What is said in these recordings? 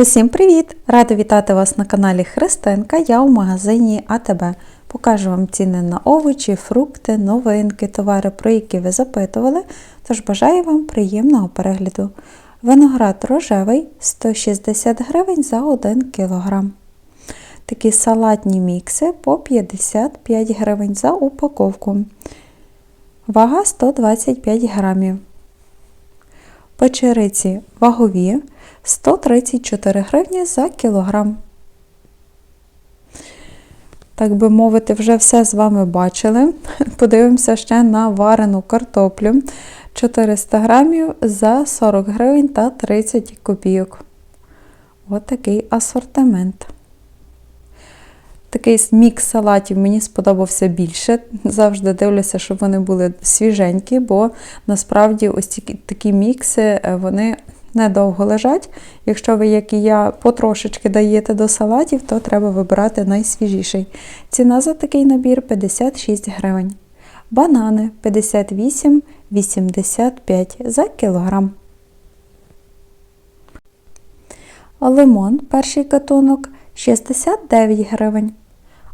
Усім привіт! Рада вітати вас на каналі Христинка. Я у магазині АТБ. Покажу вам ціни на овочі, фрукти, новинки, товари, про які ви запитували. Тож бажаю вам приємного перегляду. Виноград рожевий 160 гривень за 1 кг. Такі салатні мікси по 55 гривень за упаковку. Вага 125 грамів. Печериці вагові 134 гривні за кілограм. Так би мовити, вже все з вами бачили. Подивимося ще на варену картоплю 400 грамів за 40 гривень та 30 копійок. Ось такий асортимент. Такий мікс салатів мені сподобався більше. Завжди дивлюся, щоб вони були свіженькі, бо насправді ось такі, такі мікси вони недовго лежать. Якщо ви, як і я, потрошечки даєте до салатів, то треба вибирати найсвіжіший. Ціна за такий набір 56 гривень. Банани 58,85 за кілограм. Лимон перший гатунок 69 гривень.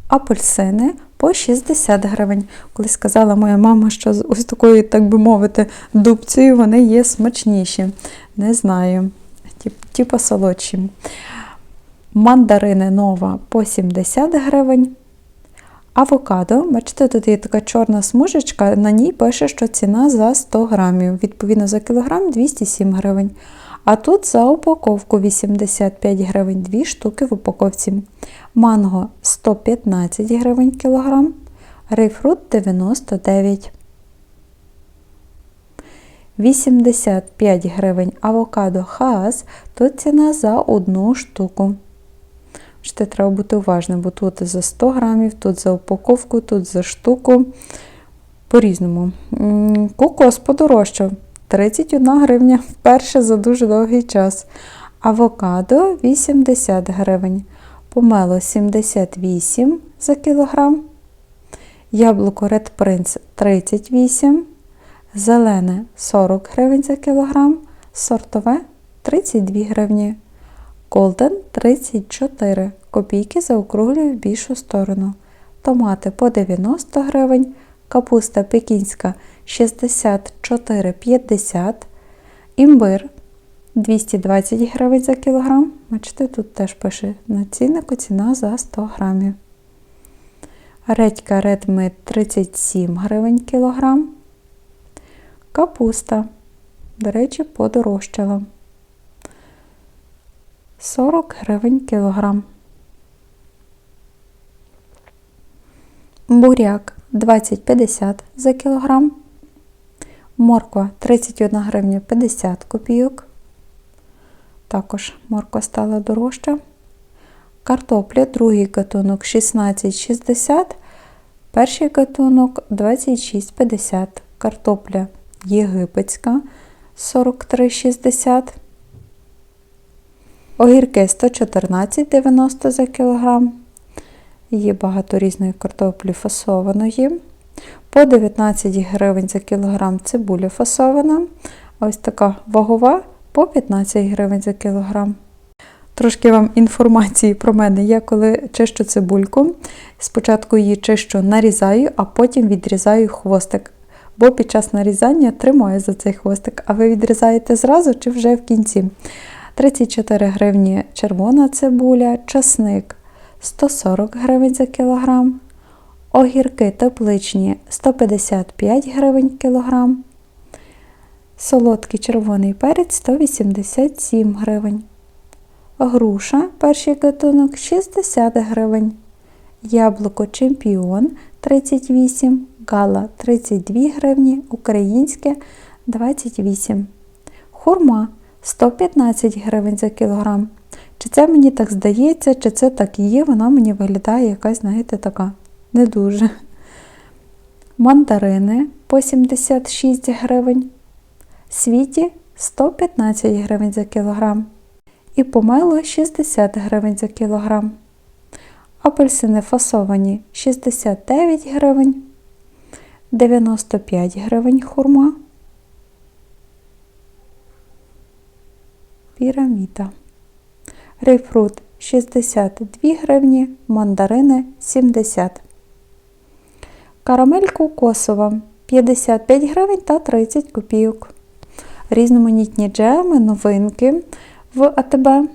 Апельсини по 60 гривень. Колись сказала моя мама, що з ось такою, так би мовити, дубцею вони є смачніші. Не знаю, типу солодші. Мандарини нова по 70 гривень. Авокадо, бачите, тут є така чорна смужечка, на ній пише, що ціна за 100 грамів. Відповідно, за кілограм 207 гривень. А тут за упаковку 85 гривень, 2 штуки в упаковці. Манго 115 гривень кілограм, рейфрут 99. 85 гривень авокадо хаас, тут ціна за одну штуку. Ще треба бути уважним, бо тут за 100 грамів, тут за упаковку, тут за штуку. По-різному. Кокос подорожчав. 31 гривня вперше за дуже довгий час. Авокадо 80 гривень. Помело 78 за кілограм. Яблуко Red Prince 38 Зелене 40 гривень за кілограм. Сортове 32 гривні. Голден 34 копійки заокруглюю в більшу сторону. Томати по 90 гривень. Капуста пекінська 64,50 Імбир 220 гривень за кілограм. Бачите, тут теж пише на ціннику ціна за 100 грамів. Редька Meat 37 гривень кілограм. Капуста, до речі, подорожчала. 40 гривень кілограм. Буряк 20,50 за кілограм. Морква 31 гривня 50 копійок. Також морква стала дорожча. Картопля, другий гатунок 16,60, перший гатунок 26,50. Картопля єгипетська 43,60. Огірки 114,90 за кілограм. Є багато різної картоплі фасованої. По 19 гривень за кілограм цибуля фасована. Ось така вагова по 15 гривень за кілограм. Трошки вам інформації про мене. Я коли чищу цибульку, спочатку її чищу нарізаю, а потім відрізаю хвостик. Бо під час нарізання тримаю за цей хвостик, а ви відрізаєте зразу чи вже в кінці. 34 гривні червона цибуля, часник 140 гривень за кілограм. Огірки тепличні 155 гривень кілограм. Солодкий червоний перець 187 гривень. Груша перший гатунок 60 гривень. Яблуко чемпіон 38, гала 32 гривні, українське 28. Хурма 115 гривень за кілограм. Чи це мені так здається, чи це так і є, вона мені виглядає якась, знаєте, така не дуже. Мандарини по 76 гривень. Світі 115 гривень за кілограм. І помело 60 гривень за кілограм. Апельсини фасовані 69 гривень, 95 гривень хурма. Піраміда. Грейпфрут 62 гривні, мандарини 70. Карамель кокосова 55 гривень та 30 копійок. Різноманітні джеми, новинки в АТБ.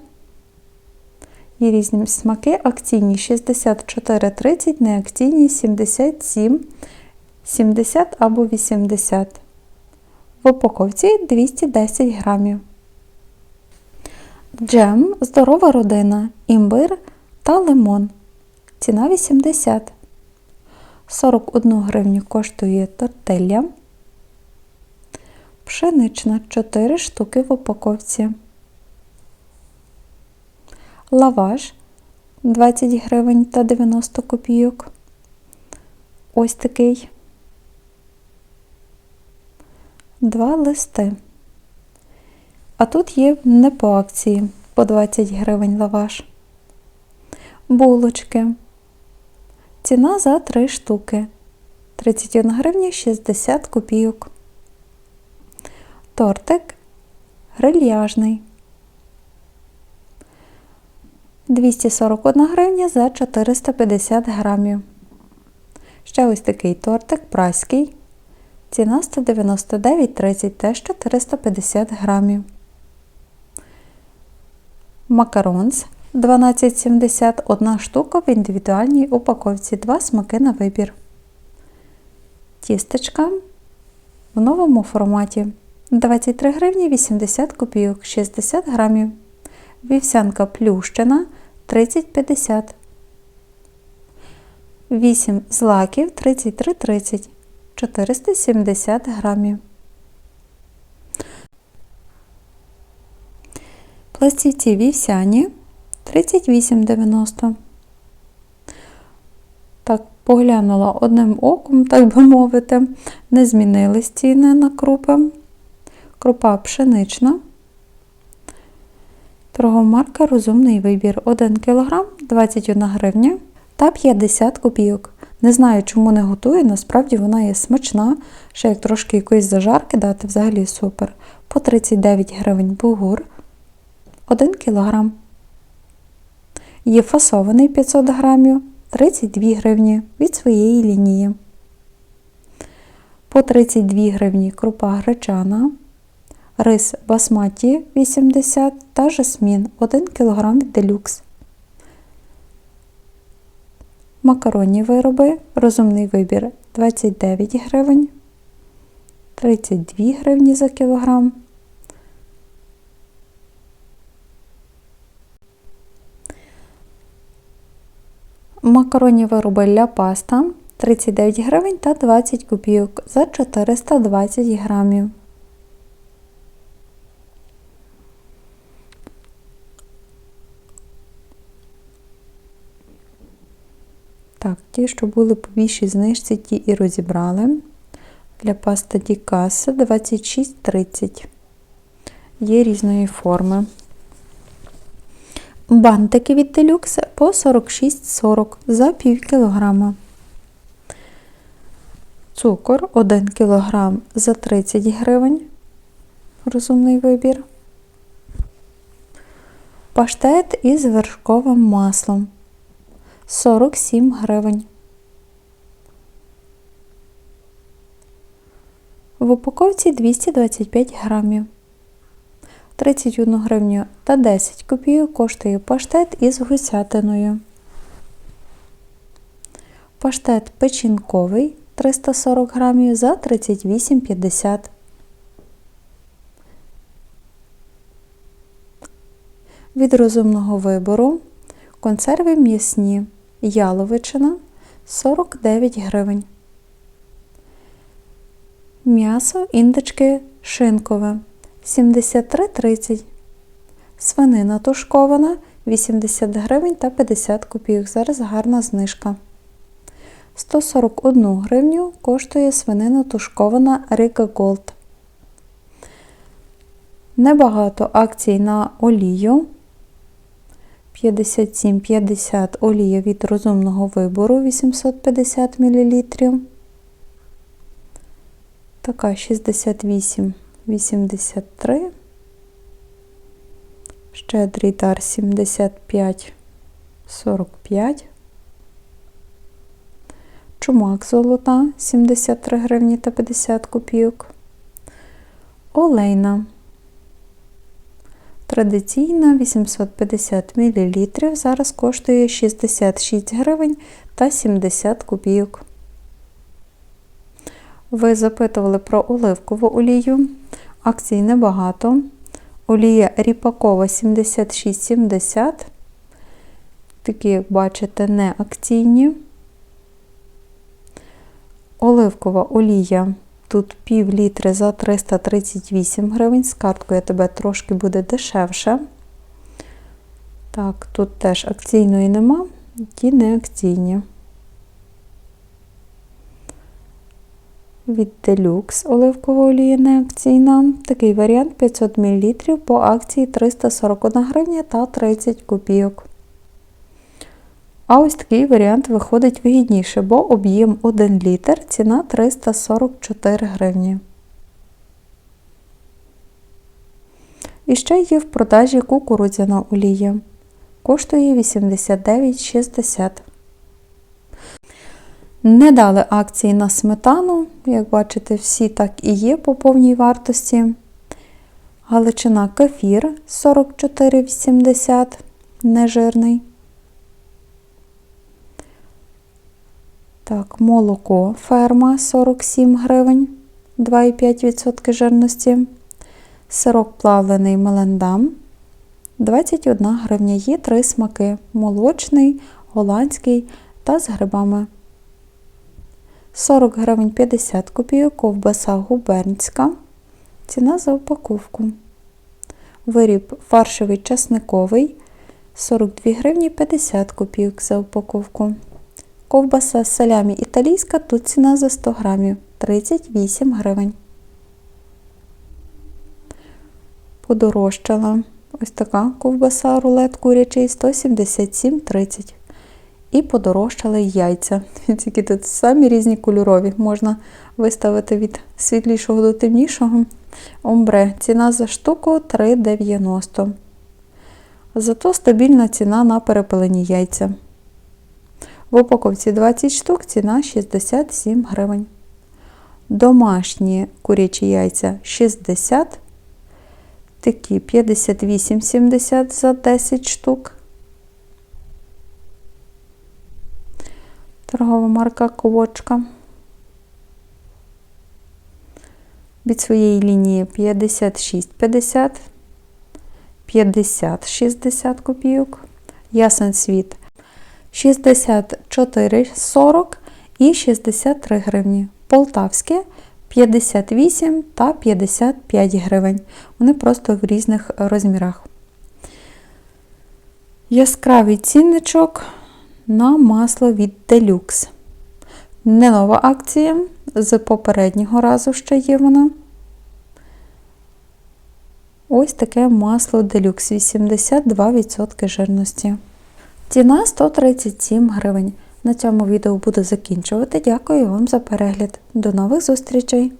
Є різні смаки. Акційні 64,30, неакційні 77, 70 або 80. В упаковці 210 грамів. Джем здорова родина, імбир та лимон. Ціна 80. 41 гривню коштує тортилля. Пшенична 4 штуки в упаковці. Лаваш 20 гривень та 90 копійок. Ось такий. Два листи. А тут є не по акції по 20 гривень лаваш. Булочки. Ціна за 3 штуки. 31 гривня 60 копійок. Тортик грильяжний. 241 гривня за 450 грамів. Ще ось такий тортик праський. Ціна 199,30 теж 450 грамів. Макаронс 12,70 одна штука в індивідуальній упаковці. Два смаки на вибір. Тістечка в новому форматі 23 гривні 80 копійок 60 грамів. Вівсянка плющена 30,50. 8 злаків 33,30 470 грамів. Пластівці вівсяні 38,90. Так, поглянула одним оком, так би мовити, не змінились ціни на крупи. Крупа пшенична. Торгомарка Розумний вибір 1 кг 21 гривня та 50 копійок. Не знаю, чому не готую, насправді вона є смачна, ще як трошки якоїсь зажарки дати, взагалі супер. По 39 гривень бугур 1 кг. Є фасований 500 грамів 32 гривні від своєї лінії. По 32 гривні крупа гречана, рис басматі 80 та жасмін 1 кг від делюкс. Макаронні вироби, розумний вибір 29 гривень, 32 гривні за кілограм. Макаронні вироби ля паста 39 гривень та 20 копійок за 420 грамів. Так, ті, що були по більшій знижці, ті і розібрали. Для паста Ді Каса 26,30. Є різної форми. Бантики від Deluxe по 46,40 за пів кілограма. Цукор 1 кг за 30 гривень. Розумний вибір. Паштет із вершковим маслом 47 гривень. В упаковці 225 грамів. 31 гривню та 10 копійок коштує паштет із гусятиною. Паштет печінковий 340 грамів за 38,50. Від розумного вибору консерви м'ясні яловичина 49 гривень. М'ясо індички шинкове 73,30. Свинина тушкована 80 гривень та 50 копійок. Зараз гарна знижка. 141 гривню коштує свинина тушкована Рика Голд. Небагато акцій на олію. 57,50 олія від розумного вибору 850 мл. Така 68,83. Щедрий дар 75,45. Чумак золота 73 гривні та 50 копійок. Олейна. Традиційна 850 мл. Зараз коштує 66 гривень та 70 копійок. Ви запитували про оливкову олію. Акцій небагато. Олія ріпакова 76,70. Такі, як бачите, не акційні. Оливкова олія. Тут пів літри за 338 гривень. З карткою тебе трошки буде дешевше. Так, тут теж акційної нема, ті не акційні. Від Deluxe оливкова олія не акційна. Такий варіант 500 мл по акції 341 гривня та 30 копійок. А ось такий варіант виходить вигідніше, бо об'єм 1 літр, ціна 344 гривні. І ще є в продажі кукурудзяна олія. Коштує 89,60. Не дали акції на сметану, як бачите, всі так і є по повній вартості. Галичина кефір 44,80, нежирний. Так, молоко ферма 47 гривень, 2,5% жирності. Сирок плавлений мелендам 21 гривня. Є три смаки: молочний, голландський та з грибами. 40 гривень 50 копійок, ковбаса губернська. Ціна за упаковку. Виріб фаршевий часниковий 42 гривні 50 копійок за упаковку. Ковбаса салямі італійська, тут ціна за 100 грамів 38 гривень. Подорожчала ось така ковбаса рулет курячий 177,30. І подорожчали яйця. Тільки тут самі різні кольорові. Можна виставити від світлішого до темнішого. Омбре. Ціна за штуку 3,90. Зато стабільна ціна на перепелені яйця. В упаковці 20 штук ціна 67 гривень. Домашні курячі яйця 60. Такі 58,70 за 10 штук. Торгова марка Ковочка. Від своєї лінії 56,50, 50,60 копійок. Ясен світ 64,40 і 63 гривні. Полтавське 58 та 55 гривень. Вони просто в різних розмірах. Яскравий цінничок на масло від Deluxe. Не нова акція, з попереднього разу ще є вона. Ось таке масло Deluxe 82% жирності. Ціна 137 гривень. На цьому відео буду закінчувати. Дякую вам за перегляд. До нових зустрічей!